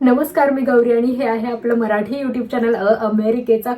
नमस्कार मी गौरी आणि हे आहे आपलं मराठी युट्यूब चॅनल अ अमेरिकेचा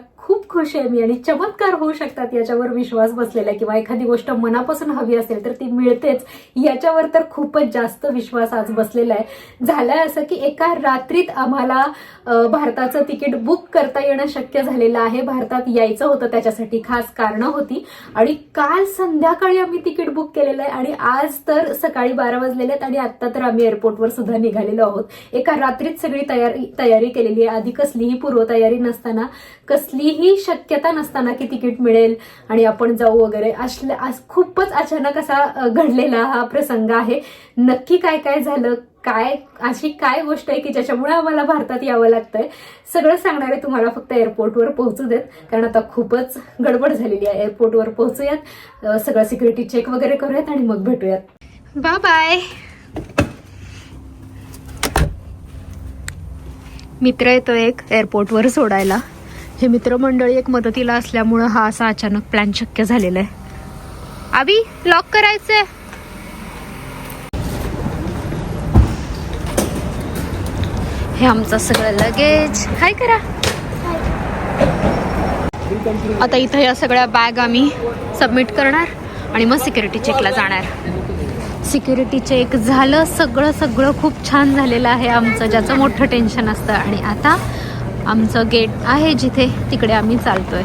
खुश आहे मी आणि चमत्कार होऊ शकतात याच्यावर विश्वास बसलेला आहे. किंवा एखादी गोष्ट मनापासून हवी असेल तर ती मिळतेच. याच्यावर तर खूपच जास्त विश्वास आज बसलेला आहे. झालंय असं की एका रात्रीत आम्हाला भारताचं तिकीट बुक करता येणं शक्य झालेलं आहे. भारतात यायचं होतं त्याच्यासाठी खास कारणं होती. आणि काल संध्याकाळी आम्ही तिकीट बुक केलेलं आहे आणि आज तर सकाळी बारा वाजलेले आहेत आणि आता तर आम्ही एअरपोर्टवर सुद्धा निघालेलो आहोत. एका रात्रीत सगळी तयारी तयारी केलेली आहे. आधी कसलीही पूर्वतयारी नसताना कसलीही शक्यता नसताना की तिकीट मिळेल आणि आपण जाऊ वगैरे. असल्या खूपच अचानक असा घडलेला हा प्रसंग आहे. नक्की काय काय झालं? काय अशी काय गोष्ट आहे की ज्याच्यामुळे आम्हाला भारतात यावं लागतंय? सगळं सांगणारे तुम्हाला फक्त एअरपोर्टवर पोहोचू देत. कारण आता खूपच गडबड झालेली आहे. एअरपोर्टवर पोहोचूयात. सगळं सिक्युरिटी चेक वगैरे करूयात आणि मग भेटूयात. बाय बाय मित्र येतो एक एअरपोर्टवर सोडायला. हे मित्रमंडळी एक मदतीला असल्यामुळं हा असा अचानक प्लॅन शक्य झालेला आहे. आबी लॉक करायचंय. हे आमचं सगळं लगेज काय करा. आता इथं या सगळ्या बॅग आम्ही सबमिट करणार आणि मग सिक्युरिटी चेकला जाणार. सिक्युरिटी चेक झालं सगळं सगळं खूप छान झालेलं आहे आमचं ज्याचं मोठं टेन्शन असतं. आणि आता आमचं गेट आहे जिथे तिकडे आम्ही चालतोय.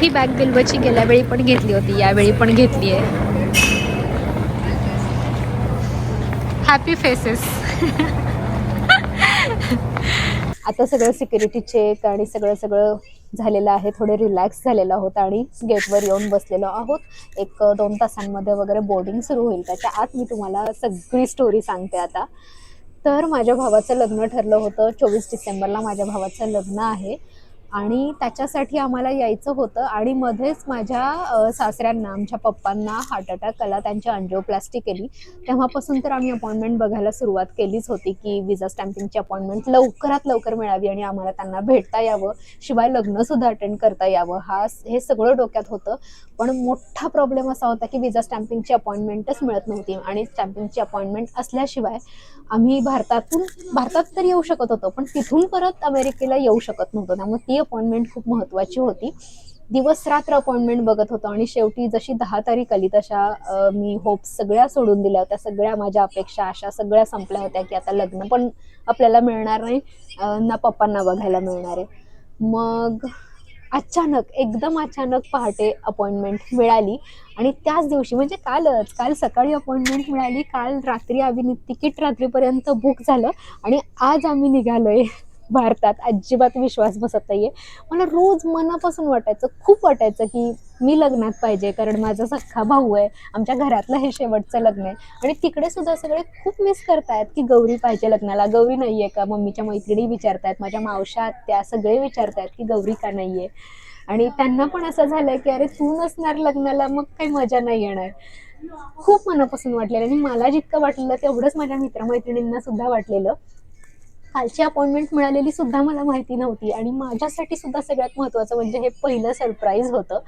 ही बॅग बिल्वची गेल्या वेळी पण घेतली होती यावेळी पण घेतली आहे हॅपी फेसेस आता सगळं सिक्युरिटी चेक आणि सगळं सगळं झालेलं आहे. थोडे रिलॅक्स झालेलं आहोत आणि गेटवर येऊन बसलेलो आहोत. एक दोन तासांमध्ये वगैरे बोर्डिंग सुरू होईल. त्याच्या आत मी तुम्हाला सगळी स्टोरी सांगते आता. तर माझ्या भावाचं लग्न ठरलं होतं. चोवीस डिसेंबरला माझ्या भावाचं लग्न आहे. आणि त्याच्यासाठी आम्हाला यायचं होतं आणि मध्येच माझ्या सासऱ्यांना आमच्या पप्पांना हार्ट अटॅक आला त्यांची अंजिओप्लास्टी केली. तेव्हापासून तर आम्ही अपॉइंटमेंट बघायला सुरुवात केलीच होती की विजा स्टॅम्पिंगची अपॉइंटमेंट लवकरात लवकर मिळावी आणि आम्हाला त्यांना भेटता यावं. शिवाय लग्नसुद्धा अटेंड करता यावं. हा हे सगळं डोक्यात होतं. पण मोठा प्रॉब्लेम असा होता की विजा स्टॅम्पिंगची अपॉइंटमेंटच मिळत नव्हती आणि स्टॅम्पिंगची अपॉइंटमेंट असल्याशिवाय आम्ही भारतातून भारतात तर येऊ शकत होतो पण तिथून परत अमेरिकेला येऊ शकत नव्हतो. त्यामुळे ती अपॉइंटमेंट खूप महत्त्वाची होती. दिवस रात्र अपॉइंटमेंट बघत होतो आणि शेवटी जशी दहा तारीख आली तशा मी होप सगळ्या सोडून दिल्या होत्या. सगळ्या माझ्या अपेक्षा आशा सगळ्या संपल्या होत्या की आता लग्न पण आपल्याला मिळणार नाही ना पप्पांना बघायला मिळणार आहे. मग अचानक एकदम अचानक पहाटे अपॉइंटमेंट मिळाली आणि त्याच दिवशी म्हणजे कालच काल सकाळी अपॉइंटमेंट मिळाली काल रात्री आम्ही तिकीट रात्रीपर्यंत बुक झालं आणि आज आम्ही निघालोय. भारतात अजिबात विश्वास बसत नाहीये. मला रोज मनापासून वाटायचं खूप वाटायचं की मी लग्नात पाहिजे कारण माझा सख्खा भाऊ आहे आमच्या घरातलं हे शेवटचं लग्न आहे. आणि तिकडे सुद्धा सगळे खूप मिस करतायत की गौरी पाहिजे लग्नाला. गौरी नाही आहे का? मम्मीच्या मैत्रिणी विचारतायत माझ्या मावशा त्या सगळे विचारतायत की गौरी का नाही आहे आणि त्यांना पण असं झालं की अरे तू नसणार लग्नाला मग काही मजा नाही येणार. खूप मनापासून वाटलेलं आणि मला जितकं वाटलेलं तेवढंच माझ्या मित्रमैत्रिणींना सुद्धा वाटलेलं. कालची अपॉइंटमेंट मिळालेली सुद्धा मला माहिती नव्हती आणि माझ्यासाठी सुद्धा सगळ्यात महत्त्वाचं म्हणजे हे पहिलं सरप्राईज होतं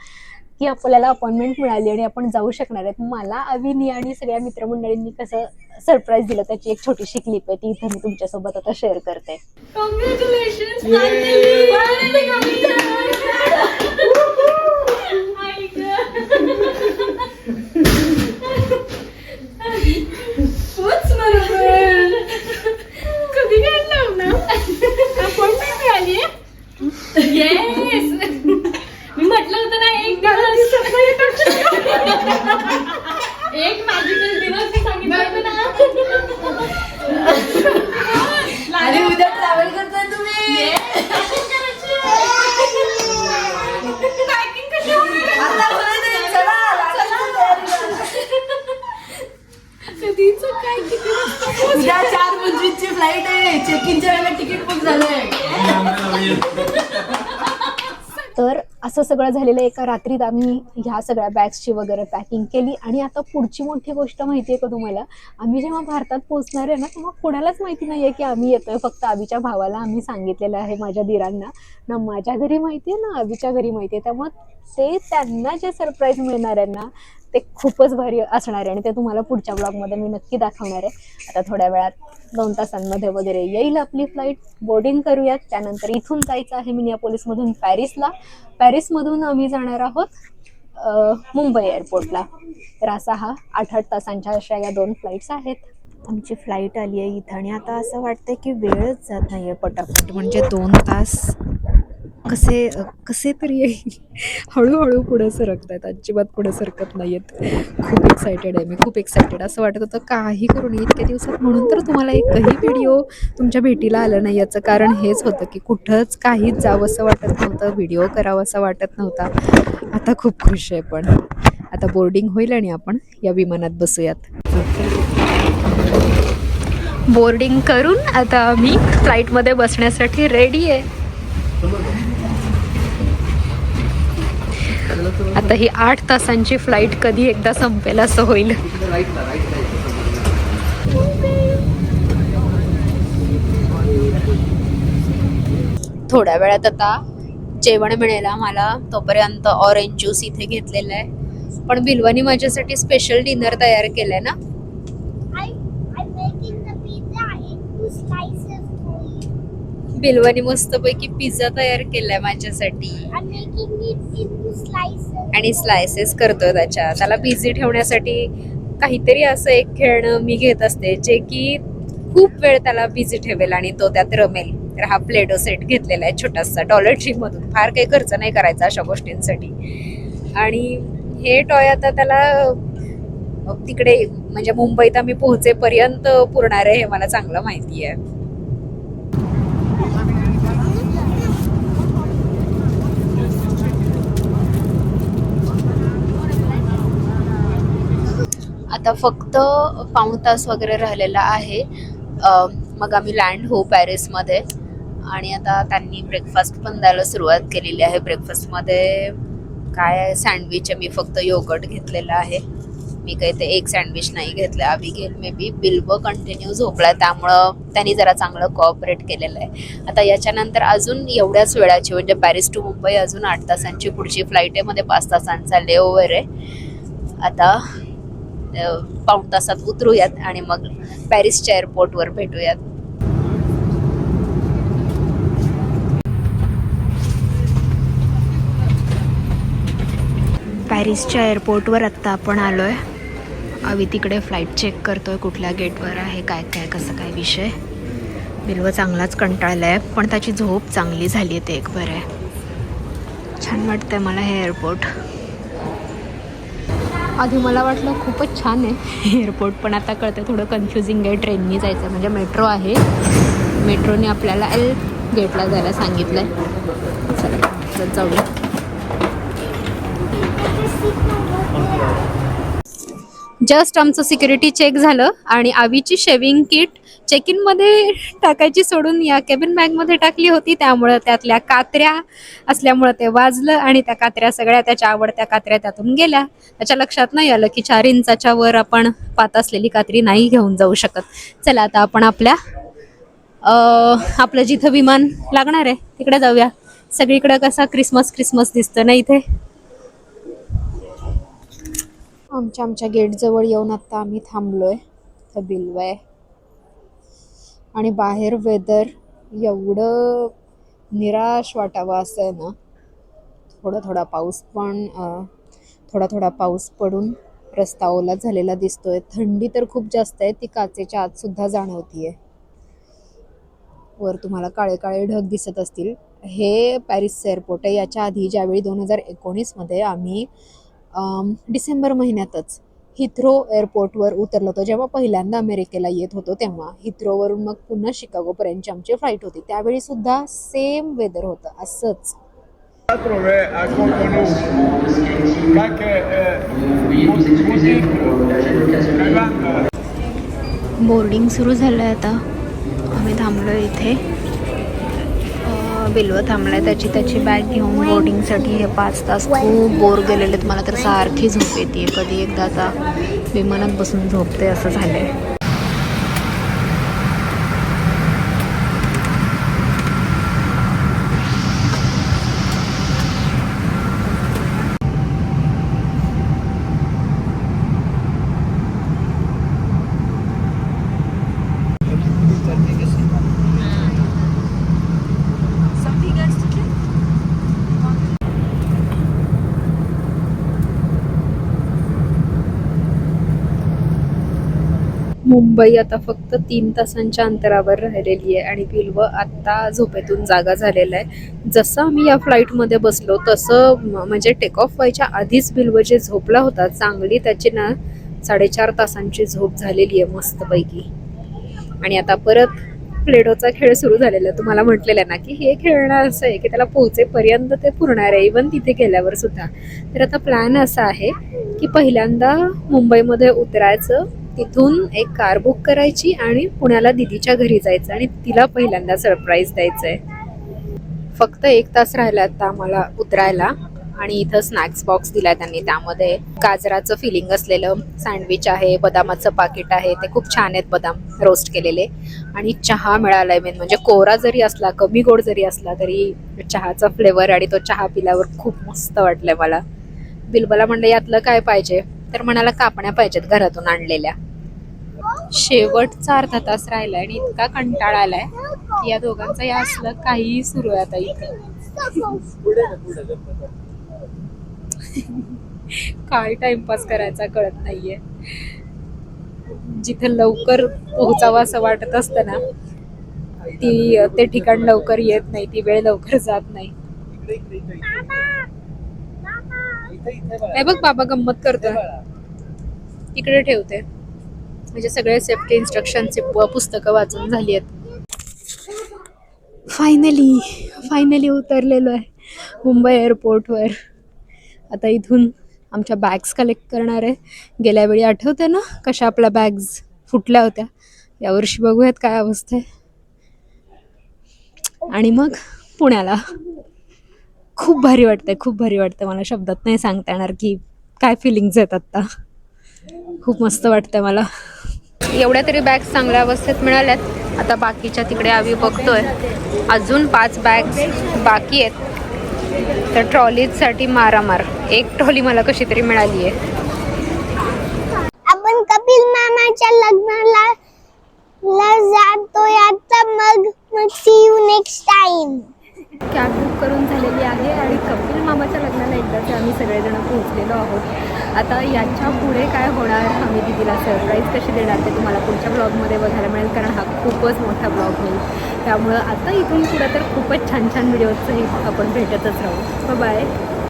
की आपल्याला अपॉइंटमेंट मिळाली आणि आपण जाऊ शकणार आहेत. मला अविनी आणि सगळ्या मित्रमंडळींनी कसं सरप्राईज दिलं त्याची एक छोटीशी क्लिप आहे ती इथं मी तुमच्यासोबत आता शेअर करते. कधी घडलं ना अपॉइंटमेंट मिळाली येस मी म्हटलं होतं ना एक दिवस एक मॅजिकल दिवस मी सांगितलं होतं ना आणि उद्या ट्रॅव्हल करताय तुम्ही Packing कशी होणार? आता होणार नाही. चला, लागायची तयारी. कधीचं काय किती वाजता उद्या चार पंचवीसची फ्लाईट आहे. चेक इनच्या वेळेला तिकीट बुक झालंय. तर असं सगळं झालेलं एका रात्रीत आम्ही ह्या सगळ्या बॅग्सची वगैरे पॅकिंग केली. आणि आता पुढची मोठी गोष्ट माहिती आहे का तुम्हाला? आम्ही जेव्हा भारतात पोहोचणार आहे ना तेव्हा कोणालाच माहिती नाही आहे की आम्ही येतोय. फक्त आबीच्या भावाला आम्ही सांगितलेलं आहे माझ्या दिरांना. ना माझ्या घरी माहिती आहे ना आबीच्या घरी माहिती आहे त्यामुळे ते त्यांना जे सरप्राईज मिळणार आहे ना ते खूपच भारी असणार आहे आणि ते तुम्हाला पुढच्या ब्लॉगमध्ये मी नक्की दाखवणार आहे. आता थोड्या वेळात दोन तासांमध्ये वगैरे येईल आपली फ्लाईट बोर्डिंग करूयात. त्यानंतर इथून जायचं आहे मिनियापोलिसमधून पॅरिसला. पॅरिसमधून आम्ही जाणार आहोत मुंबई एअरपोर्टला तर असा हा आठ आठ तासांच्या अशा या दोन फ्लाईट्स आहेत. आमची फ्लाईट आली आहे इथं आणि आता असं वाटतंय की वेळच जात नाही आहे पटापट. म्हणजे दोन तास कसे कसे तरी हळूहळू पुढे सरकत आहेत अजिबात पुढे सरकत नाही आहेत खूप एक्सायटेड आहे मी. खूप एक्सायटेड असं वाटत होतं काही करून इतक्या दिवसात. म्हणून तर तुम्हाला एकही व्हिडिओ तुमच्या भेटीला आलं नाही याचं कारण हेच होतं की कुठंच काहीच जावं असं वाटत नव्हतं. व्हिडिओ करावं असं वाटत नव्हता. आता खूप खुश आहे पण. आता बोर्डिंग होईल आणि आपण या विमानात बसूयात. बोर्डिंग करून आता आम्ही फ्लाईटमध्ये बसण्यासाठी रेडी आहे. आता ही आठ तासांची फ्लाईट कधी एकदा संपेल असं होईल. थोड्या वेळात आता जेवण मिळेल आम्हाला तोपर्यंत ऑरेंज ज्यूस इथे घेतलेला आहे. पण बिलवानी माझ्यासाठी स्पेशल डिनर तयार केलंय ना. बिलवानी मस्तपैकी पिझ्झा तयार केलाय माझ्यासाठी. आणि स्लायसेस करतो त्याच्या. त्याला बिझी ठेवण्यासाठी काहीतरी असं एक खेळणं मी घेत असते जे की खूप वेळ त्याला बिझी ठेवेल आणि तो त्यात रमेल. तर हा प्लेडो सेट घेतलेला आहे छोटासा. डॉलर ट्री मधून. फार काही खर्च नाही करायचा अशा गोष्टींसाठी. आणि हे टॉय आता त्याला तिकडे म्हणजे मुंबईत आम्ही पोहोचेपर्यंत पुरणार आहे हे मला चांगलं माहिती आहे. आता फक्त पाऊण तास वगैरे राहिलेला आहे. मग आम्ही लँड होऊ पॅरिसमध्ये. आणि आता त्यांनी ब्रेकफास्ट पण द्यायला सुरुवात केलेली आहे. ब्रेकफास्टमध्ये काय सँडविच आहे? मी फक्त योगर्ट घेतलेलं आहे. मी काही ते एक सँडविच नाही घेतलं. आम्ही घेईल मे बी बिल्ब कंटिन्यू झोपला त्यामुळं त्यांनी जरा चांगलं कॉपरेट केलेलं आहे. आता याच्यानंतर अजून एवढ्याच वेळाची म्हणजे पॅरिस टू मुंबई अजून आठ तासांची पुढची फ्लाईट आहे. मध्ये पाच तासांचा लेओवर आहे. आता पाऊण तासात उतरूयात आणि मग पॅरिसच्या एअरपोर्टवर भेटूयात. पॅरिसच्या एअरपोर्टवर आत्ता आपण आलो आहे आम्ही तिकडे फ्लाईट चेक करतोय कुठल्या गेटवर आहे काय काय कसं काय विषय. बिल्व चांगलाच कंटाळला आहे पण त्याची झोप चांगली झाली आहे ते एक बरं आहे. छान वाटतंय मला हे एअरपोर्ट. आधी मला वाटलं खूपच छान आहे एअरपोर्ट पण आता कळतं थोडं कन्फ्युजिंग आहे. ट्रेननी जायचं म्हणजे मेट्रो आहे. मेट्रोने आपल्याला एल गेटला जायला सांगितलं आहे चला चल जाऊया. जस्ट आमचं सिक्युरिटी चेक झालं आणि आवीची शेविंग किट चेक इनमध्ये टाकायची सोडून या. केबिन बॅगमध्ये टाकली होती त्यामुळं त्यातल्या कात्र्या असल्यामुळं ते वाजलं आणि त्या कात्र्या सगळ्या त्याच्या आवडत्या कात्र्या त्यातून गेल्या. त्याच्या लक्षात नाही आलं की चार इंचाच्या वर आपण पात असलेली कात्री नाही घेऊन जाऊ शकत. चला आता आपण आपल्या आपलं जिथं विमान लागणार आहे तिकडे जाऊया. सगळीकडे कसा क्रिसमस क्रिसमस दिसतं ना इथे? आमच्या आमच्या गेटजवळ येऊन आता आम्ही थांबलोय. बिलवाय. आणि बाहेर वेदर एवढं निराश वाटावं असं आहे ना. थोडा थोडा पाऊस पण थोडा थोडा पाऊस पडून रस्ता ओला झालेला दिसतोय. थंडी तर खूप जास्त आहे ती काचेच्या आतसुद्धा जाणवतीये. वर तुम्हाला काळे काळे ढग दिसत असतील. हे पॅरिस एअरपोर्ट आहे. याच्या आधी ज्यावेळी दोन हजार एकोणीसमध्ये आम्ही डिसेंबर महिन्यातच हिथ्रो एअरपोर्टवर उतरलो होतो. जेव्हा पहिल्यांदा अमेरिकेला येत होतो तेव्हा हिथ्रोवरून मग पुन्हा शिकागोपर्यंतची आमची फ्लाईट होती. त्यावेळी सुद्धा सेम वेदर होतं असंच. a Cotonou, qualche eh, boarding सुरू झालं आहे आता. आम्ही थांबलो इथे. बिलवा थांबलाय. त्याची त्याची बॅग घेऊन बोर्डिंगसाठी हे पाच तास खूप बोर गेलेले आहेत मला तर सारखी झोप येते कधी एकदा आता विमानात बसून झोपते असं झालं आहे मुंबई आता फक्त तीन तासांच्या अंतरावर राहिलेली आहे आणि बिल्व आत्ता झोपेतून जागा झालेला आहे. जसं आम्ही या फ्लाईटमध्ये बसलो तसं म्हणजे टेक ऑफ व्हायच्या आधीच बिल्व जे झोपला होता चांगली त्याची ना साडेचार तासांची झोप झालेली आहे मस्तपैकी. आणि आता परत प्लेडोचा खेळ सुरू झालेला आहे. तुम्हाला म्हटलेलं आहे ना की हे खेळणं असं आहे की त्याला पोहोचेपर्यंत ते पुरणार आहे. इवन तिथे गेल्यावर सुद्धा. तर आता प्लॅन असा आहे की पहिल्यांदा मुंबईमध्ये उतरायचं तिथून एक कार बुक करायची आणि पुण्याला दिदीच्या घरी जायचं आणि तिला पहिल्यांदा सरप्राईज द्यायचं आहे फक्त एक तास राहिला आता आम्हाला उतरायला आणि इथं स्नॅक्स बॉक्स दिला त्यांनी त्यामध्ये. गाजराचं फिलिंग असलेलं सँडविच आहे बदामाचं पाकिट आहे ते खूप छान आहेत बदाम रोस्ट केलेले. आणि चहा मिळालाय मेन म्हणजे कोरा जरी असला कमी गोड जरी असला तरी चहाचा फ्लेवर आणि तो चहा पिल्यावर खूप मस्त वाटलंय मला. बिलबला म्हणलं यातलं काय पाहिजे? तर म्हणाला कापण्या पाहिजेत घरातून आणलेल्या. शेवटचा अर्धा तास राहिलाय आणि इतका कंटाळा आलाय की या दोघांचं या असलं काहीही सुरू आहे आता इथे. काय टाइमपास करायचा कळत नाहीये. जिथे लवकर पोहोचावं असं वाटत असतं ना ती ते ठिकाण लवकर येत नाही ती वेळ लवकर जात नाही. नाही बघ बाबा गंमत करतोय. इकडे ठेवते. म्हणजे सगळे सेफ्टी इन्स्ट्रक्शनचे पुस्तकं वाचून झाली आहेत. फायनली फायनली उतरलेलो आहे मुंबई एअरपोर्टवर आता इथून आमच्या बॅग्स कलेक्ट करणार आहे. गेल्या वेळी आठवते ना कशा आपल्या बॅग्स फुटल्या होत्या? यावर्षी बघूयात काय अवस्था आहे. आणि मग पुण्याला. खूप भारी वाटतंय खूप भारी वाटतं मला शब्दात नाही सांगता येणार की काय फिलिंग्स आहेत आत्ता. खूप मस्त वाटतंय मला. एवढ्या तरी बॅग्स चांगल्या अवस्थेत मिळाल्यात. आता बाकीच्या तिकडे आम्ही बघतोय. अजून पाच बॅग्स बाकी आहेत. तर ट्रॉलीसाठी मारामार. एक ट्रॉली मला कशी तरी मिळाली आहे आपण कपिल मामाच्या लग्नाला ला जातोय आता मग मग see you next time cab book करून झालेली आहे आणि कपिल मामाच्या लग्नाला एकदाचे आम्ही सगळेजण पोहोचलेलो आहोत आता याच्यापुढे काय होणार आम्ही दिदीला कशी देणार ते तुम्हाला पुढच्या ब्लॉगमध्ये बघायला मिळेल कारण हा खूपच मोठा ब्लॉग होईल. त्यामुळं आता इथून पुढं तर खूपच छान छान व्हिडिओजही आपण भेटतच राहू. बाय